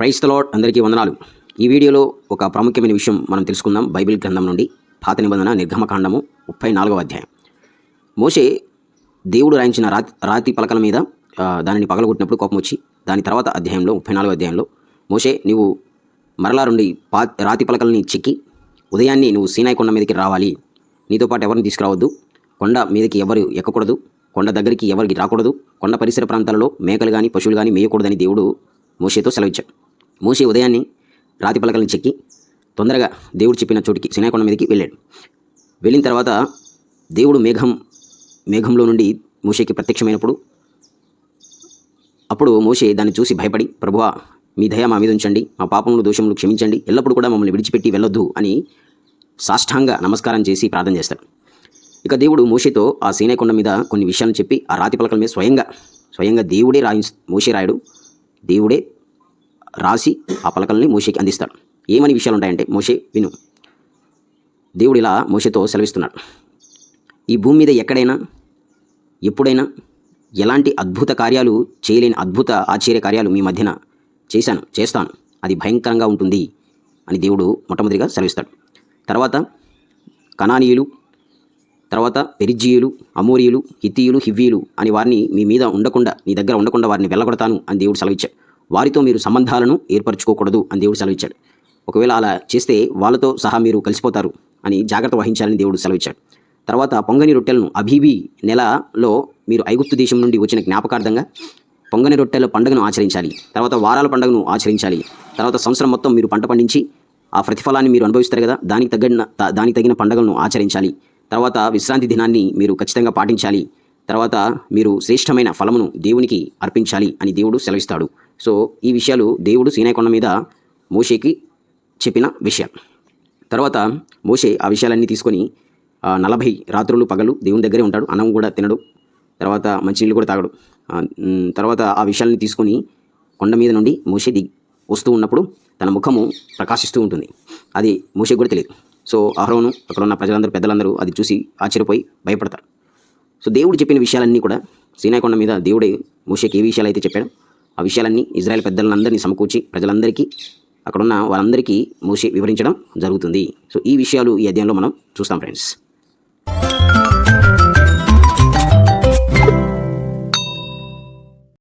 Price lord అందరికీ వందనాలు. ఈ వీడియోలో ఒక ప్రాముఖ్యమైన విషయం మనం తెలుసుకుందాం. బైబిల్ గ్రంథం నుండి పాత నిబంధన నిర్గమకాండము ముప్పై నాలుగవ అధ్యాయం. మోషే దేవుడు రాయించిన రాతి రాతి పలకల మీద దానిని పగలగొట్టినప్పుడు కోపం వచ్చి దాని తర్వాత అధ్యాయంలో ముప్పై నాలుగో అధ్యాయంలో మోషే నీవు మరలా నుండి పా రాతి పలకలని చెక్కి ఉదయాన్నే నువ్వు సీనాయి కొండ మీదకి రావాలి. నీతో పాటు ఎవరిని తీసుకురావద్దు? కొండ మీదకి ఎవరు ఎక్కకూడదు? కొండ దగ్గరికి ఎవరికి రాకూడదు? కొండ పరిసర ప్రాంతాలలో మేకలు కానీ పశువులు కానీ మేయకూడదని దేవుడు మోషేతో సెలవిచ్చాడు. మోషే ఉదయాన్నే రాతి పలకలను చెక్కి తొందరగా దేవుడు చెప్పిన చోటికి సీనాయి మీదకి వెళ్ళాడు. వెళ్ళిన తర్వాత దేవుడు మేఘం మేఘంలో నుండి మోషేకి ప్రత్యక్షమైనప్పుడు అప్పుడు మోషే దాన్ని చూసి భయపడి ప్రభువా మీ దయ మా మీద ఉంచండి మా పాపములు దోషములు క్షమించండి ఎల్లప్పుడు కూడా మమ్మల్ని విడిచిపెట్టి వెళ్ళొద్దు అని సాష్టాంగ నమస్కారం చేసి ప్రార్థన చేస్తాడు. ఇక దేవుడు మోషేతో ఆ సీనే మీద కొన్ని విషయాలను చెప్పి ఆ రాతి పలకల మీద స్వయంగా స్వయంగా దేవుడే రాయి మోషే రాయుడు దేవుడే రాసి ఆ పలకల్ని మోషేకి అందిస్తాడు. ఏమని విషయాలు ఉంటాయంటే మోషే విను. దేవుడు ఇలా మోషేతో సెలవిస్తున్నాడు. ఈ భూమి మీద ఎక్కడైనా ఎప్పుడైనా ఎలాంటి అద్భుత కార్యాలు చేయలేని అద్భుత ఆశ్చర్య కార్యాలు మీ మధ్యన చేశాను చేస్తాను. అది భయంకరంగా ఉంటుంది అని దేవుడు మొట్టమొదటిగా సెలవిస్తాడు. తర్వాత కణానీయులు తర్వాత పెరిజ్జీయులు అమోరియులు హితీయులు హివ్వీయులు అని వారిని మీ మీద ఉండకుండా నీ దగ్గర ఉండకుండా వారిని వెళ్ళగొడతాను అని దేవుడు సెలవిచ్చాడు. వారితో మీరు సంబంధాలను ఏర్పరచుకోకూడదు అని దేవుడు సెలవిచ్చాడు. ఒకవేళ అలా చేస్తే వాళ్ళతో సహా మీరు కలిసిపోతారు అని జాగ్రత్త వహించాలని దేవుడు సెలవిచ్చాడు. తర్వాత పొంగని రొట్టెలను అభీబీ నెలలో మీరు ఐగుప్తు దేశం నుండి వచ్చిన జ్ఞాపకార్థంగా పొంగని రొట్టెల పండుగను ఆచరించాలి. తర్వాత వారాల పండుగను ఆచరించాలి. తర్వాత సంవత్సరం మొత్తం మీరు పంట పండించి ఆ ప్రతిఫలాన్ని మీరు అనుభవిస్తారు కదా దానికి తగిన దానికి తగిన పండుగలను ఆచరించాలి. తర్వాత విశ్రాంతి దినాన్ని మీరు ఖచ్చితంగా పాటించాలి. తర్వాత మీరు శ్రేష్టమైన ఫలమును దేవునికి అర్పించాలి అని దేవుడు సెలవిస్తాడు. సో ఈ విషయాలు దేవుడు సీనాయకొండ మీద మోషేకి చెప్పిన విషయం. తర్వాత మోషే ఆ విషయాలన్నీ తీసుకొని నలభై రాత్రులు పగలు దేవుని దగ్గరే ఉంటాడు. అన్నం కూడా తినడు. తర్వాత మంచినీళ్ళు కూడా తాగడు. తర్వాత ఆ విషయాలని తీసుకొని కొండ మీద నుండి మోషే దిగి వస్తూ ఉన్నప్పుడు తన ముఖము ప్రకాశిస్తూ ఉంటుంది. అది మోషే కూడా తెలియదు. సో అహరోను అక్కడ ఉన్న ప్రజలందరూ పెద్దలందరూ అది చూసి ఆశ్చర్యపోయి భయపడతారు. సో దేవుడు చెప్పిన విషయాలన్నీ కూడా సీనాయకొండ మీద దేవుడే మోషేకి ఏ విషయాలు అయితే చెప్పాడు ఆ విషయాలన్నీ ఇజ్రాయెల్ పెద్దలందరినీ సమకూర్చి ప్రజలందరికీ అక్కడున్న వాళ్ళందరికీ మోషే వివరించడం జరుగుతుంది. సో ఈ విషయాలు ఈ అధ్యాయంలో మనం చూస్తాం ఫ్రెండ్స్